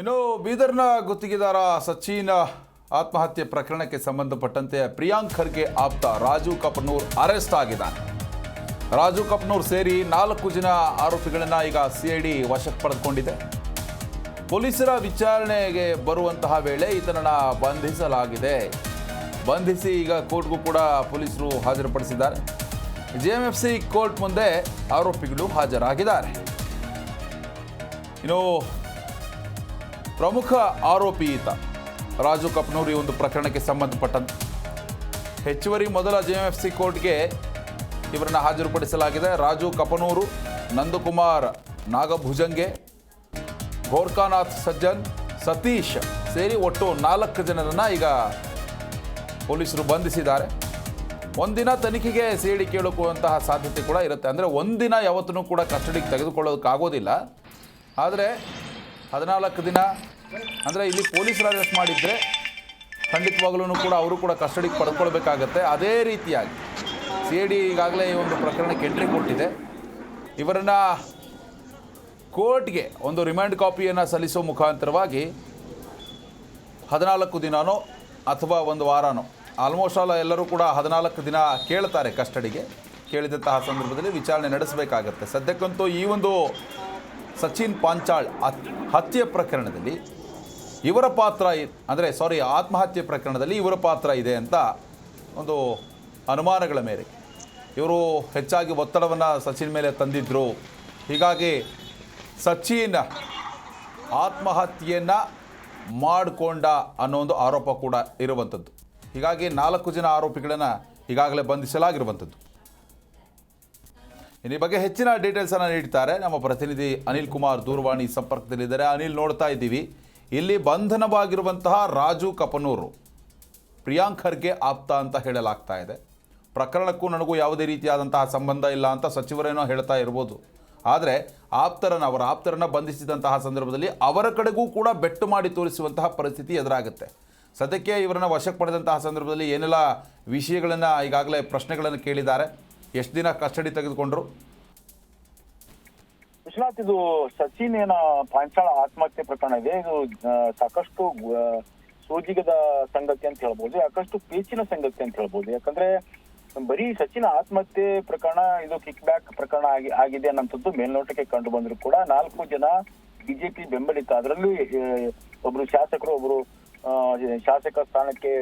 ಇನ್ನು ಬೀದರ್ನ ಗುತ್ತಿಗೆದಾರ ಸಚಿನ್ ಆತ್ಮಹತ್ಯೆ ಪ್ರಕರಣಕ್ಕೆ ಸಂಬಂಧಪಟ್ಟಂತೆ ಪ್ರಿಯಾಂಕ್ ಖರ್ಗೆ ಆಪ್ತ ರಾಜು ಕಪನೂರ್ ಅರೆಸ್ಟ್ ಆಗಿದ್ದಾನೆ. ರಾಜು ಕಪನೂರ್ ಸೇರಿ ನಾಲ್ಕು ಜನ ಆರೋಪಿಗಳನ್ನು ಈಗ ಸಿಐಡಿ ವಶಕ್ಕೆ ಪಡೆದುಕೊಂಡಿದೆ. ಪೊಲೀಸರ ವಿಚಾರಣೆಗೆ ಬರುವಂತಹ ವೇಳೆ ಈತನನ್ನು ಬಂಧಿಸಲಾಗಿದೆ. ಬಂಧಿಸಿ ಈಗ ಕೋರ್ಟ್ಗೂ ಕೂಡ ಪೊಲೀಸರು ಹಾಜರುಪಡಿಸಿದ್ದಾರೆ. ಜೆಎಂಎಫ್ಸಿ ಕೋರ್ಟ್ ಮುಂದೆ ಆರೋಪಿಗಳು ಹಾಜರಾಗಿದ್ದಾರೆ. ಇನ್ನು ಪ್ರಮುಖ ಆರೋಪಿ ಈತ. ರಾಜು ಕಪ್ನೂರ್ ಈ ಒಂದು ಪ್ರಕರಣಕ್ಕೆ ಸಂಬಂಧಪಟ್ಟಂತೆ. ಹೆಚ್ಚುವರಿ ಮೊದಲ ಜೆ ಎಫ್ ಸಿ ಕೋರ್ಟ್ಗೆ ಇವರನ್ನು ಹಾಜರುಪಡಿಸಲಾಗಿದೆ. ರಾಜು ಕಪನೂರು, ನಂದಕುಮಾರ್ ನಾಗಭುಜಂಗೆ, ಗೋರ್ಖಾನಾಥ್ ಸಜ್ಜನ್, ಸತೀಶ್ ಸೇರಿ ಒಟ್ಟು ನಾಲ್ಕು ಜನರನ್ನು ಈಗ ಪೊಲೀಸರು ಬಂಧಿಸಿದ್ದಾರೆ. ಒಂದಿನ ತನಿಖೆಗೆ ಸೇಡಿ ಕೇಳುವಂತಹ ಸಾಧ್ಯತೆ ಕೂಡ ಇರುತ್ತೆ. ಅಂದರೆ ಒಂದಿನ ಯಾವತ್ತೂ ಕೂಡ ಕಸ್ಟಡಿಗೆ ತೆಗೆದುಕೊಳ್ಳೋದಕ್ಕಾಗೋದಿಲ್ಲ. ಆದರೆ ಹದಿನಾಲ್ಕು ದಿನ, ಅಂದರೆ ಇಲ್ಲಿ ಪೊಲೀಸರು ಅರೆಸ್ಟ್ ಮಾಡಿದರೆ ಖಂಡಿತವಾಗ್ಲೂ ಕೂಡ ಅವರು ಕೂಡ ಕಸ್ಟಡಿಗೆ ಪಡ್ಕೊಳ್ಬೇಕಾಗತ್ತೆ. ಅದೇ ರೀತಿಯಾಗಿ ಸಿ ಡಿ ಈಗಾಗಲೇ ಈ ಒಂದು ಪ್ರಕರಣಕ್ಕೆ ಎಂಟ್ರಿ ಕೊಟ್ಟಿದೆ. ಇವರನ್ನು ಕೋರ್ಟ್ಗೆ ಒಂದು ರಿಮ್ಯಾಂಡ್ ಕಾಪಿಯನ್ನು ಸಲ್ಲಿಸೋ ಮುಖಾಂತರವಾಗಿ ಹದಿನಾಲ್ಕು ದಿನನೋ ಅಥವಾ ಒಂದು ವಾರನೋ ಆಲ್ಮೋಸ್ಟ್ ಆಲ್ ಎಲ್ಲರೂ ಕೂಡ ಹದಿನಾಲ್ಕು ದಿನ ಕೇಳ್ತಾರೆ ಕಸ್ಟಡಿಗೆ ಕೇಳಿದಂತಹ ಸಂದರ್ಭದಲ್ಲಿ ವಿಚಾರಣೆ ನಡೆಸಬೇಕಾಗತ್ತೆ. ಸದ್ಯಕ್ಕಂತೂ ಈ ಒಂದು ಸಚಿನ್ ಪಾಂಚಾಳ್ ಹತ್- ಹತ್ಯೆ ಪ್ರಕರಣದಲ್ಲಿ ಇವರ ಪಾತ್ರ ಅಂದರೆ ಸಾರಿ ಆತ್ಮಹತ್ಯೆ ಪ್ರಕರಣದಲ್ಲಿ ಇವರ ಪಾತ್ರ ಇದೆ ಅಂತ ಒಂದು ಅನುಮಾನಗಳ ಮೇಲೆ. ಇವರು ಹೆಚ್ಚಾಗಿ ಒತ್ತಡವನ್ನು ಸಚಿನ್ ಮೇಲೆ ತಂದಿದ್ದರು ಹೀಗಾಗಿ ಸಚಿನ್ ಆತ್ಮಹತ್ಯೆಯನ್ನು ಮಾಡಿಕೊಂಡ ಅನ್ನೋ ಒಂದು ಆರೋಪ ಕೂಡ ಇರುವಂಥದ್ದು ಹೀಗಾಗಿ ನಾಲ್ಕು ಜನ ಆರೋಪಿಗಳನ್ನು ಈಗಾಗಲೇ ಬಂಧಿಸಲಾಗಿರುವಂಥದ್ದು ಈ ಬಗ್ಗೆ ಹೆಚ್ಚಿನ ಡೀಟೇಲ್ಸನ್ನು ನೀಡ್ತಾರೆ ನಮ್ಮ ಪ್ರತಿನಿಧಿ ಅನಿಲ್ ಕುಮಾರ್ ದೂರವಾಣಿ ಸಂಪರ್ಕದಲ್ಲಿದ್ದಾರೆ. ಅನಿಲ್, ನೋಡ್ತಾ ಇದ್ದೀವಿ. ಇಲ್ಲಿ ಬಂಧನವಾಗಿರುವಂತಹ ರಾಜು ಕಪನೂರು, ಪ್ರಿಯಾಂಕ್ ಖರ್ಗೆ ಆಪ್ತ ಅಂತ ಹೇಳಲಾಗ್ತಾ ಇದೆ. ಪ್ರಕರಣಕ್ಕೂ ನನಗೂ ಯಾವುದೇ ರೀತಿಯಾದಂತಹ ಸಂಬಂಧ ಇಲ್ಲ ಅಂತ ಸಚಿವರೇನೋ ಹೇಳ್ತಾ ಇರ್ಬೋದು. ಆದರೆ ಆಪ್ತರನ್ನು, ಅವರ ಆಪ್ತರನ್ನು ಬಂಧಿಸಿದಂತಹ ಸಂದರ್ಭದಲ್ಲಿ ಅವರ ಕಡೆಗೂ ಕೂಡ ಬೆಟ್ಟು ಮಾಡಿ ತೋರಿಸುವಂತಹ ಪರಿಸ್ಥಿತಿ ಎದುರಾಗುತ್ತೆ. ಸದ್ಯಕ್ಕೆ ಇವರನ್ನು ವಶಕ್ಕೆ ಪಡೆದಂತಹ ಸಂದರ್ಭದಲ್ಲಿ ಏನೆಲ್ಲ ವಿಷಯಗಳನ್ನು ಈಗಾಗಲೇ ಪ್ರಶ್ನೆಗಳನ್ನು ಕೇಳಿದ್ದಾರೆ. ಎಷ್ಟು ದಿನ ಕಸ್ಟಡಿ ತೆಗೆದುಕೊಂಡ್ರು? ವಿಶ್ವನಾಥ್ ಇದು ಸಚಿನ್ ಏನ ಪಾಂಚಾಳ ಆತ್ಮಹತ್ಯೆ ಪ್ರಕರಣ ಇದೆ ಇದು ಸಾಕಷ್ಟು ಸೂಜಿಗದ ಸಂಗತಿ ಅಂತ ಹೇಳ್ಬೋದು, ಸಾಕಷ್ಟು ಪೇಚಿನ ಸಂಗತಿ ಅಂತ ಹೇಳ್ಬೋದು. ಯಾಕಂದ್ರೆ, ಬರೀ ಸಚಿನ್ ಆತ್ಮಹತ್ಯೆ ಪ್ರಕರಣ, ಇದು ಕಿಕ್ ಬ್ಯಾಕ್ ಪ್ರಕರಣ ಆಗಿ, ಆಗಿದೆ ಅನ್ನೋಂಥದ್ದು ಮೇಲ್ನೋಟಕ್ಕೆ ಕಂಡು ಬಂದ್ರು ಕೂಡ ನಾಲ್ಕು ಜನ ಬಿಜೆಪಿ ಬೆಂಬಲಿತ. ಅದರಲ್ಲೂ ಒಬ್ರು ಶಾಸಕರು, ಒಬ್ರು ಶಾಸಕ ಸ್ಥಾನಕ್ಕೆ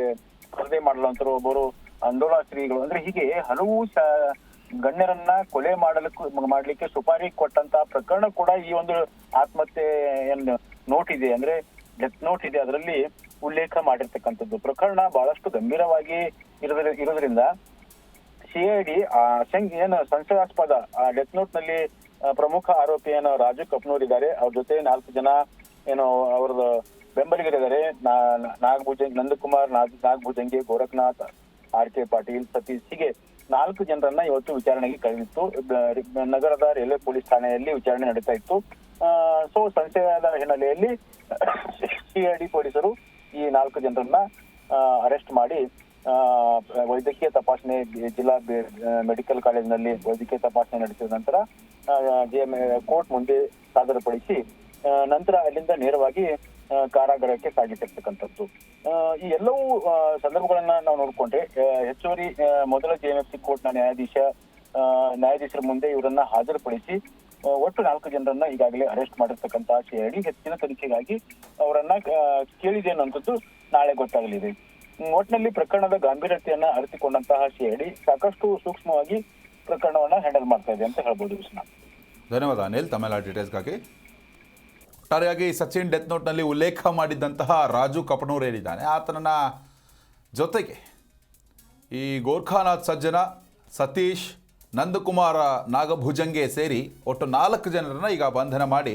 ಸ್ಪರ್ಧೆ ಮಾಡಲಂತರು, ಒಬ್ಬರು ಆಂದೋಲನಶ್ರೀಗಳು ಅಂದ್ರೆ ಹೀಗೆ ಹಲವು ಗಣ್ಯರನ್ನ ಕೊಲೆ ಮಾಡಲಿಕ್ಕೆ ಮಾಡ್ಲಿಕ್ಕೆ ಸುಪಾರಿ ಕೊಟ್ಟಂತ ಪ್ರಕರಣ ಕೂಡ ಈ ಒಂದು ಆತ್ಮಹತ್ಯೆ ನೋಟ್ ಇದೆ ಅಂದ್ರೆ ಡೆತ್ ನೋಟ್ ಇದೆ, ಅದರಲ್ಲಿ ಉಲ್ಲೇಖ ಮಾಡಿರ್ತಕ್ಕಂಥದ್ದು. ಪ್ರಕರಣ ಬಹಳಷ್ಟು ಗಂಭೀರವಾಗಿ ಇರೋದ್ರ, ಇರೋದ್ರಿಂದ ಸಿಐಡಿ ಏನು ಸಂಶಯಾಸ್ಪದ, ಆ ಡೆತ್ ನೋಟ್ನಲ್ಲಿ ಪ್ರಮುಖ ಆರೋಪಿ ಏನು ರಾಜು ಕಪ್ನೂರ್ ಇದ್ದಾರೆ. ಅವ್ರ ಜೊತೆ ನಾಲ್ಕು ಜನ ಏನು ಅವ್ರದ್ದು ಬೆಂಬಲಿಗರಿದ್ದಾರೆ. ನಾಗಭುಜಂಗ್ ನಂದಕುಮಾರ್, ನಾಗ್, ನಾಗಭುಜಂಗಿ, ಗೋರಖನಾಥ್, ಆರ್ ಕೆ ಪಾಟೀಲ್, ಸತೀಶ್, ಹೀಗೆ ನಾಲ್ಕು ಜನರನ್ನ ಇವತ್ತು ವಿಚಾರಣೆಗೆ ಕರೆದಿತ್ತು. ನಗರದ ರೈಲ್ವೆ ಪೊಲೀಸ್ ಠಾಣೆಯಲ್ಲಿ ವಿಚಾರಣೆ ನಡೀತಾ ಇತ್ತು. ಸೊ ಸಂಶಯದ ಹಿನ್ನೆಲೆಯಲ್ಲಿ ಸಿಐಡಿ ಪೊಲೀಸರು ಈ ನಾಲ್ಕು ಜನರನ್ನ ಅರೆಸ್ಟ್ ಮಾಡಿ ವೈದ್ಯಕೀಯ ತಪಾಸಣೆ, ಜಿಲ್ಲಾ ಮೆಡಿಕಲ್ ಕಾಲೇಜಿನಲ್ಲಿ ವೈದ್ಯಕೀಯ ತಪಾಸಣೆ ನಡೆಸಿದ ನಂತರ ಕೋರ್ಟ್ ಮುಂದೆ ಸಾದರಪಡಿಸಿ ನಂತರ ಅಲ್ಲಿಂದ ನೇರವಾಗಿ ಕಾರಾಗೃಹಕ್ಕೆ ಸಾಗಿಸಿರ್ತಕ್ಕಂಥದ್ದು. ಆ, ಈ ಎಲ್ಲವೂ ಸಂದರ್ಭಗಳನ್ನ ನಾವು ನೋಡ್ಕೊಂಡ್ರೆ ಹೆಚ್ಚುವರಿ ಮೊದಲ ಜೆಎಂಎಫ್ಸಿ ಕೋರ್ಟ್ನ ನ್ಯಾಯಾಧೀಶ ನ್ಯಾಯಾಧೀಶರ ಮುಂದೆ ಇವರನ್ನ ಹಾಜರುಪಡಿಸಿ ಒಟ್ಟು ನಾಲ್ಕು ಜನರನ್ನ ಈಗಾಗಲೇ ಅರೆಸ್ಟ್ ಮಾಡಿರ್ತಕ್ಕಂಥ ಆಶಯ ಹೆಚ್ಚಿನ ತನಿಖೆಗಾಗಿ ಅವರನ್ನ ಕೇಳಿದೆ ಅನ್ನುವಂಥದ್ದು ನಾಳೆ ಗೊತ್ತಾಗಲಿದೆ. ಒಟ್ಟಿನಲ್ಲಿ ಪ್ರಕರಣದ ಗಾಂಭೀರ್ಯತೆಯನ್ನ ಅರಿತುಕೊಂಡಂತಹ ಹೇಳಿ ಸಾಕಷ್ಟು ಸೂಕ್ಷ್ಮವಾಗಿ ಪ್ರಕರಣವನ್ನ ಹ್ಯಾಂಡಲ್ ಮಾಡ್ತಾ ಇದೆ ಅಂತ ಹೇಳ್ಬೋದು ಧನ್ಯವಾದ. ಅನಿಲ್ ತಮ್ಮೆಲ್ಲ ಡೀಟೇಲ್ಸ್ಗಾಗಿ ಒಟ್ಟಾರೆಯಾಗಿ ಸಚಿನ್ ಡೆತ್ ನೋಟ್ನಲ್ಲಿ ಉಲ್ಲೇಖ ಮಾಡಿದ್ದಂತಹ ರಾಜು ಕಪನೂರ್ ಏನಿದ್ದಾನೆ ಆತನ ಜೊತೆಗೆ ಈ ಗೋರ್ಖಾನಾಥ್ ಸಜ್ಜನ ಸತೀಶ್, ನಂದಕುಮಾರ ನಾಗಭುಜಂಗೆ ಸೇರಿ ಒಟ್ಟು ನಾಲ್ಕು ಜನರನ್ನು ಈಗ ಬಂಧನ ಮಾಡಿ